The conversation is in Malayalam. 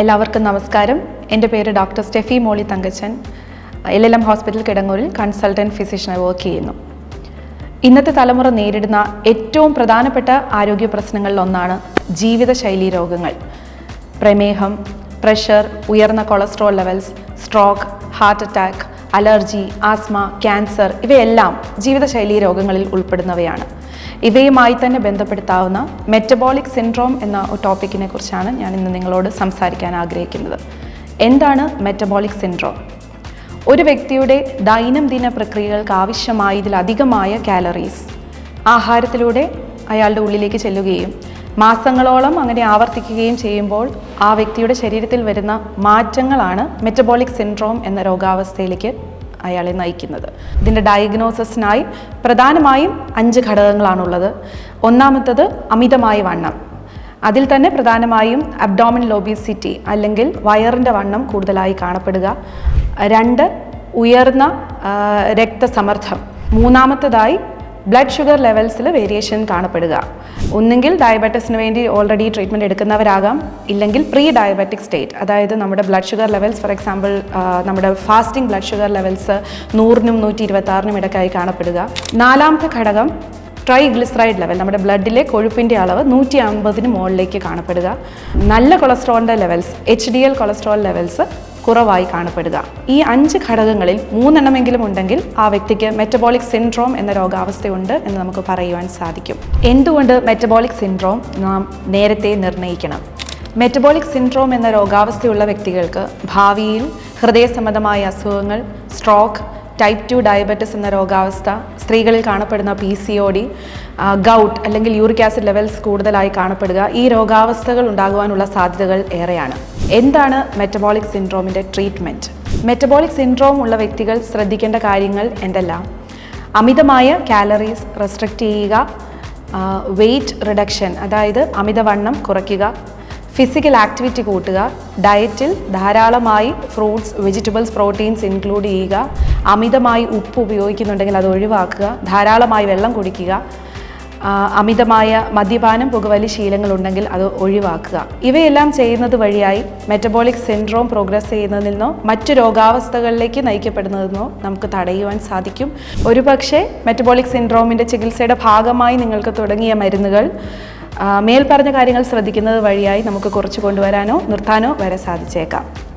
എല്ലാവർക്കും നമസ്കാരം. എന്റെ പേര് doctor Steffi Molly Thankachan. L L M hospital കിടങ്ങൂരിൽ consultant ഫിസിഷ്യനായി വർക്ക് ചെയ്യുന്നു. ഇന്നത്തെ തലമുറ നേരിടുന്ന ഏറ്റവും പ്രധാനപ്പെട്ട ആരോഗ്യ പ്രശ്നങ്ങളിലൊന്നാണ് ജീവിതശൈലി രോഗങ്ങൾ. പ്രമേഹം പ്രഷർ ഉയർന്ന cholesterol levels stroke heart attack allergy asthma cancer ഇവയെല്ലാം ജീവിതശൈലി രോഗങ്ങളിൽ ഉൾപ്പെടുന്നവയാണ്. ഇവയുമായി തന്നെ ബന്ധപ്പെടുത്താവുന്ന മെറ്റബോളിക് സിൻഡ്രോം എന്ന ടോപ്പിക്കിനെ കുറിച്ചാണ് ഞാൻ ഇന്ന് നിങ്ങളോട് സംസാരിക്കാൻ ആഗ്രഹിക്കുന്നത്. എന്താണ് മെറ്റബോളിക് സിൻഡ്രോം ഒരു വ്യക്തിയുടെ ദൈനംദിന പ്രക്രിയകൾക്ക് ആവശ്യമായതിലധികമായ കാലറീസ് ആഹാരത്തിലൂടെ അയാളുടെ ഉള്ളിലേക്ക് ചെല്ലുകയും മാസങ്ങളോളം അങ്ങനെ ആവർത്തിക്കുകയും ചെയ്യുമ്പോൾ ആ വ്യക്തിയുടെ ശരീരത്തിൽ വരുന്ന മാറ്റങ്ങളാണ് മെറ്റബോളിക് സിൻഡ്രോം എന്ന രോഗാവസ്ഥയിലേക്ക് അയാളെ നയിക്കുന്നത്. ഇതിന്റെ ഡയഗ്നോസിസിനായി പ്രധാനമായും അഞ്ച് ഘടകങ്ങളാണുള്ളത്. ഒന്നാമത്തത് അമിതമായ വണ്ണം. അതിൽ തന്നെ പ്രധാനമായും അബ്ഡോമിൻ ലോബിസിറ്റി അല്ലെങ്കിൽ വയറിന്റെ വണ്ണം കൂടുതലായി കാണപ്പെടുക. രണ്ട് ഉയർന്ന രക്തസമ്മർദ്ദം. മൂന്നാമത്തതായി ബ്ലഡ് ഷുഗർ ലെവൽസിൽ വേരിയേഷൻ കാണപ്പെടുക. ഒന്നുകിൽ ഡയബറ്റീസിന് വേണ്ടി ഓൾറെഡി ട്രീറ്റ്മെന്റ് എടുക്കുന്നവരാകാം. ഇല്ലെങ്കിൽ പ്രീ ഡയബറ്റിക് സ്റ്റേറ്റ് അതായത് നമ്മുടെ blood sugar levels for example നമ്മുടെ ഫാസ്റ്റിംഗ് ബ്ലഡ് ഷുഗർ ലെവൽസ് നൂറിനും നൂറ്റി ഇരുപത്താറിനും ഇടയ്ക്കായി കാണപ്പെടുക. നാലാമത്തെ ഘടകം ട്രൈഗ്ലിസറൈഡ് ലെവൽ നമ്മുടെ ബ്ലഡിലെ കൊഴുപ്പിന്റെ അളവ് നൂറ്റി അമ്പതിന് മുകളിലേക്ക് കാണപ്പെടുക. നല്ല കൊളസ്ട്രോളിന്റെ levels H D L cholesterol levels കുറവായി കാണപ്പെടുക. ഈ അഞ്ച് ഘടകങ്ങളിൽ മൂന്നെണ്ണമെങ്കിലും ഉണ്ടെങ്കിൽ ആ വ്യക്തിക്ക് മെറ്റബോളിക് സിൻഡ്രോം എന്ന രോഗാവസ്ഥയുണ്ട് എന്ന് നമുക്ക് പറയുവാൻ സാധിക്കും. എന്തുകൊണ്ട് മെറ്റബോളിക് സിൻഡ്രോം നാം നേരത്തെ നിർണയിക്കണം? മെറ്റബോളിക് സിൻഡ്രോം എന്ന രോഗാവസ്ഥയുള്ള വ്യക്തികൾക്ക് ഭാവിയിൽ ഹൃദയ സംബന്ധമായ അസുഖങ്ങൾ സ്ട്രോക്ക് ടൈപ്പ് ടു ഡയബറ്റിസ് എന്ന രോഗാവസ്ഥ സ്ത്രീകളിൽ കാണപ്പെടുന്ന P C O D gout അല്ലെങ്കിൽ യൂറിക് ആസിഡ് ലെവൽസ് കൂടുതലായി കാണപ്പെടുക ഈ രോഗാവസ്ഥകൾ ഉണ്ടാകുവാനുള്ള സാധ്യതകൾ ഏറെയാണ്. എന്താണ് മെറ്റബോളിക് സിൻഡ്രോമിന്റെ ട്രീറ്റ്മെന്റ് മെറ്റബോളിക് സിൻഡ്രോം ഉള്ള വ്യക്തികൾ ശ്രദ്ധിക്കേണ്ട കാര്യങ്ങൾ എന്തെല്ലാം? അമിതമായ കാലറീസ് റെസ്ട്രിക്റ്റ് ചെയ്യുക വെയിറ്റ് റിഡക്ഷൻ അതായത് അമിതവണ്ണം കുറയ്ക്കുക ഫിസിക്കൽ ആക്ടിവിറ്റി കൂട്ടുക ഡയറ്റിൽ ധാരാളമായി ഫ്രൂട്ട്സ് വെജിറ്റബിൾസ് പ്രോട്ടീൻസ് ഇൻക്ലൂഡ് ചെയ്യുക അമിതമായി ഉപ്പ് ഉപയോഗിക്കുന്നുണ്ടെങ്കിൽ അത് ഒഴിവാക്കുക ധാരാളമായി വെള്ളം കുടിക്കുക അമിതമായ മദ്യപാനം പുകവലി ശീലങ്ങളുണ്ടെങ്കിൽ അത് ഒഴിവാക്കുക. ഇവയെല്ലാം ചെയ്യുന്നത് വഴിയായി മെറ്റബോളിക് സിൻഡ്രോം പ്രോഗ്രസ് ചെയ്യുന്നതിൽ നിന്നോ മറ്റു രോഗാവസ്ഥകളിലേക്ക് നയിക്കപ്പെടുന്നതിൽ നിന്നോ നമുക്ക് തടയുവാൻ സാധിക്കും. ഒരുപക്ഷെ മെറ്റബോളിക് സിൻഡ്രോമിന്റെ ചികിത്സയുടെ ഭാഗമായി നിങ്ങൾക്ക് തുടങ്ങിയ മരുന്നുകൾ മേൽപ്പറഞ്ഞ കാര്യങ്ങൾ ശ്രദ്ധിക്കുന്നത് വഴിയായി നമുക്ക് കുറച്ച് കൊണ്ടുവരാനോ നിർത്താനോ വരെ സാധിച്ചേക്കാം.